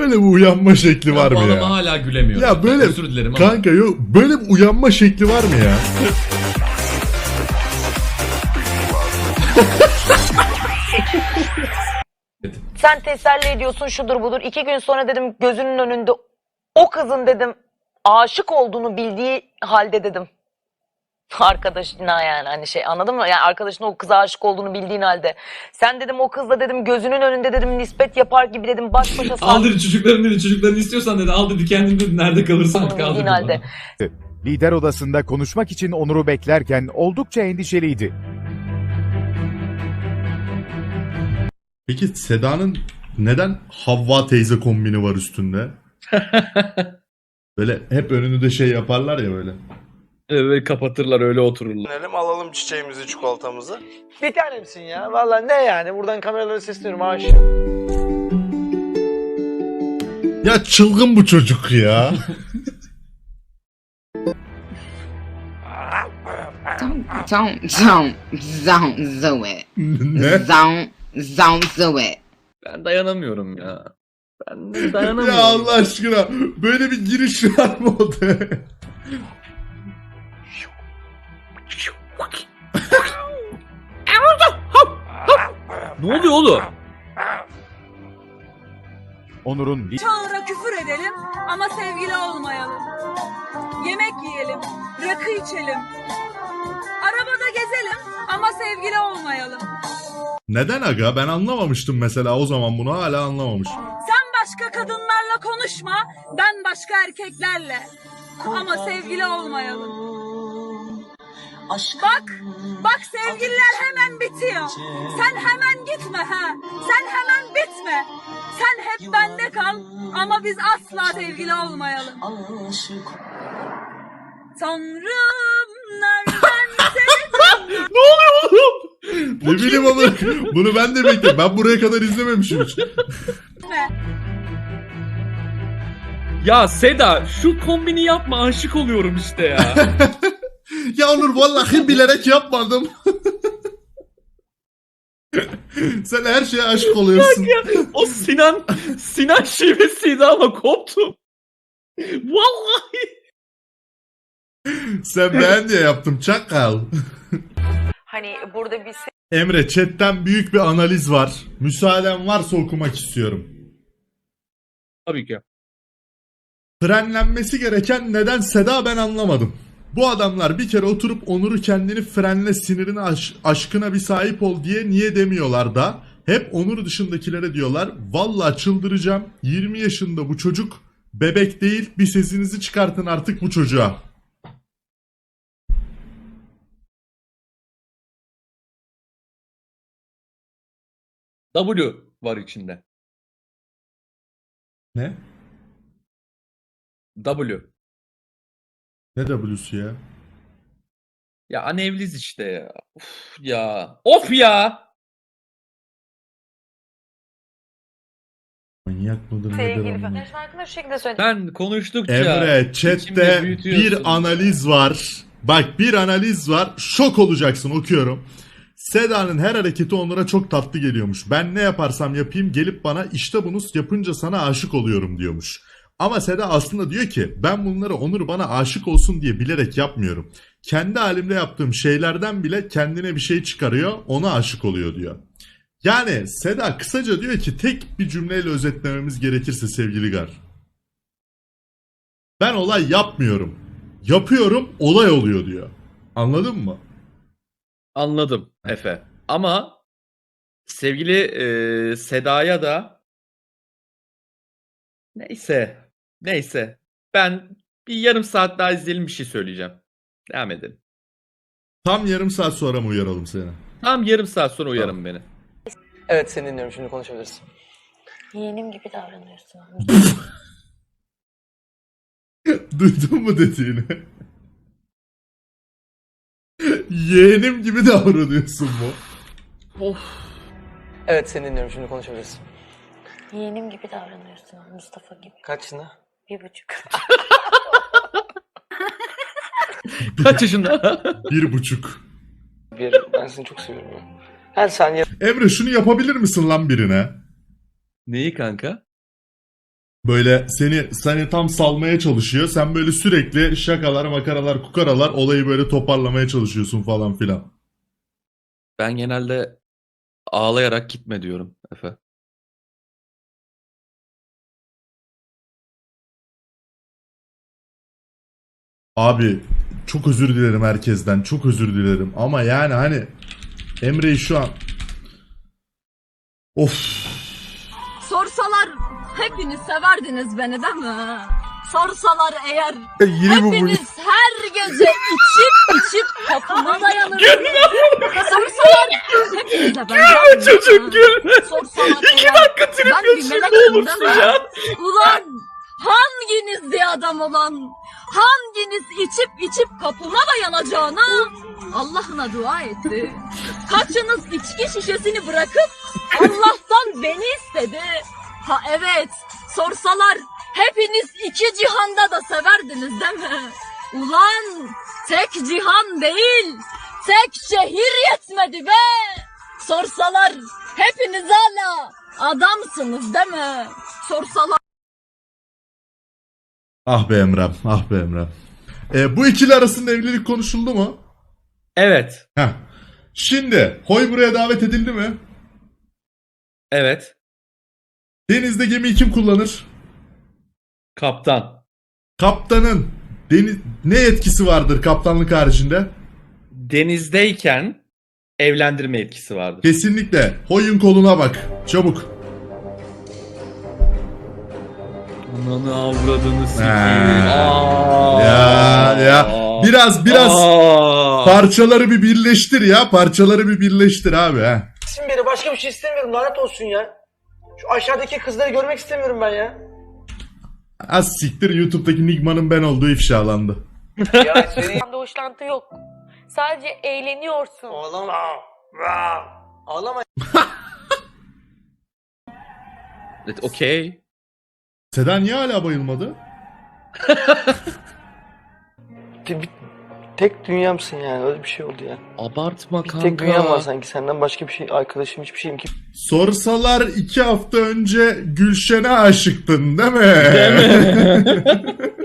böyle bir uyanma şekli var mı ya? hala gülemiyorum. Ya böyle Özür dilerim ama. kanka yok böyle bir uyanma şekli var mı ya? Sen teselli ediyorsun şudur budur. İki gün sonra dedim gözünün önünde o kızın dedim aşık olduğunu bildiği halde dedim. Arkadaşına yani hani şey anladın mı? Yani arkadaşın o kıza aşık olduğunu bildiğin halde. Sen dedim o kızla dedim gözünün önünde dedim nispet yapar gibi dedim baş başa Al dedi çocukların dedi çocuklarını istiyorsan dedi al dedi kendin dedi nerede kalırsan kal bildiğin dedi halde. Lider odasında konuşmak için Onur'u beklerken oldukça endişeliydi. Peki Seda'nın neden Havva teyze kombini var üstünde? Böyle hep önünü de şey yaparlar ya böyle. Evet kapatırlar öyle otururlar. Dönelim alalım çiçeğimizi çikolatamızı. Bir tanemsin ya. Valla ne yani? Buradan kameralara sesleniyorum aşığım. Ya çılgın bu çocuk ya. Don't, don't, don't, don't do it. ne? Don't, don't do it. Ben dayanamıyorum ya. Ben de Ya dayanamıyorum. Allah aşkına böyle bir giriş var mı odaya? Ne oluyor oğlum? Onur'un Çağır'a küfür edelim ama sevgili olmayalım. Yemek yiyelim, rakı içelim. Arabada gezelim ama sevgili olmayalım. Neden aga? Ben anlamamıştım mesela o zaman bunu hala anlamamış. Sen başka kadınlarla konuşma, ben başka erkeklerle. Ama sevgili olmayalım. Bak, bak sevgililer hemen bitiyor. Sen hemen gitme ha. Sen hemen bitme. Sen hep bende kal ama biz asla sevgili olmayalım. Tanrım nereden seni Ne bileyim ama bunu ben de bekliyorum. Ben buraya kadar izlememişim hiç. Ya Seda şu kombini yapma aşık oluyorum işte ya. ya Onur vallahi bilerek yapmadım. Sen her şeye aşık oluyorsun. o Sinan Sinan şivesiydi ama koptum. Vallahi. Sen beğen diye yaptım çakal. Hani burada bir Emre chatten büyük bir analiz var. Müsaaden varsa okumak istiyorum. Tabii ki. Frenlenmesi gereken neden Seda ben anlamadım. Bu adamlar bir kere oturup Onur'u kendini frenle sinirini aş- aşkına bir sahip ol diye niye demiyorlar da hep Onur dışındakilere diyorlar valla çıldıracağım 20 yaşında bu çocuk bebek değil bir sesinizi çıkartın artık bu çocuğa. W var içinde. Ne? W. Ne W'su ya? Ya anevliz işte ya. Of ya. Of ya. Manyak mıdır nedir sevgili şu şekilde söyledi. Sen konuştukça Emre içimde chatte büyütüyorsun. bir analiz var. Bak bir analiz var. Şok olacaksın okuyorum. Seda'nın her hareketi Onur'a çok tatlı geliyormuş. Ben ne yaparsam yapayım gelip bana işte bunu yapınca sana aşık oluyorum diyormuş. Ama Seda aslında diyor ki ben bunları Onur bana aşık olsun diye bilerek yapmıyorum. Kendi halimde yaptığım şeylerden bile kendine bir şey çıkarıyor ona aşık oluyor diyor. Yani Seda kısaca diyor ki tek bir cümleyle özetlememiz gerekirse sevgili Gar. Ben olay yapmıyorum. Yapıyorum olay oluyor diyor. Anladın mı? Anladım Efe. Ama sevgili e, Seda'ya da neyse neyse ben bir yarım saat daha izleyelim bir şey söyleyeceğim. Devam edelim. Tam yarım saat sonra mı uyaralım seni? Tam yarım saat sonra uyarın beni. Evet seni dinliyorum şimdi konuşabilirsin. Yeğenim gibi davranıyorsun. Duydun mu dediğini? Yeğenim gibi davranıyorsun mu? Evet seni dinliyorum şimdi konuşabilirsin. Yeğenim gibi davranıyorsun Mustafa gibi. Kaçına? Bir buçuk. Kaç yaşında? Bir buçuk. Bir ben seni çok seviyorum ya. Her saniye Emre şunu yapabilir misin lan birine? Neyi kanka? Böyle seni seni tam salmaya çalışıyor. Sen böyle sürekli şakalar, makaralar, kukaralar olayı böyle toparlamaya çalışıyorsun falan filan. Ben genelde ağlayarak gitme diyorum Efe. Abi çok özür dilerim herkesten. Çok özür dilerim. Ama yani hani Emre'yi şu an Of. Sorsalar hepiniz severdiniz beni değil mi? Sorsalar eğer Yine bu bu. hepiniz her gece içip içip kapıma dayanırdınız. Sorsalar hepinize ben Çocuğum gülme. Sorsalar İki dakika trip melek ne olursun ya. Ulan hanginizdi adam olan? Hanginiz içip içip kapıma dayanacağına Allah'ına dua etti. Kaçınız içki şişesini bırakıp Allah'tan beni istedi. Ha evet sorsalar hepiniz iki cihanda da severdiniz değil mi? Ulan tek cihan değil tek şehir yetmedi be. Sorsalar hepiniz hala adamsınız değil mi? Sorsalar Ah be Emrem. Ah be Emrem. E, bu ikili arasında evlilik konuşuldu mu? Evet. Heh. Şimdi Hoy buraya davet edildi mi? Evet. Denizde gemiyi kim kullanır? Kaptan. Kaptanın deniz ne etkisi vardır kaptanlık haricinde? Denizdeyken evlendirme etkisi vardır. Kesinlikle. Hoy'un koluna bak. Çabuk. Ananı avradını sikeyim. Ha. Ya ya. Biraz biraz Aa. parçaları bir birleştir ya. Parçaları bir birleştir abi ha. Gitsin beni başka bir şey istemiyorum lanet olsun ya. Şu aşağıdaki kızları görmek istemiyorum ben ya. Az siktir YouTube'daki Nigma'nın ben olduğu ifşalandı. Ya seni... Bende hoşlantı yok. Sadece eğleniyorsun. Ağlama. Ağlama. Evet, Okey. Seda niye hala bayılmadı? Bir, tek dünyamsın yani öyle bir şey oldu ya. Abartma Bir kanka. tek dünyam var sanki senden başka bir şey arkadaşım hiçbir şeyim ki. Sorsalar iki hafta önce Gülşen'e aşıktın değil mi? Değil mi?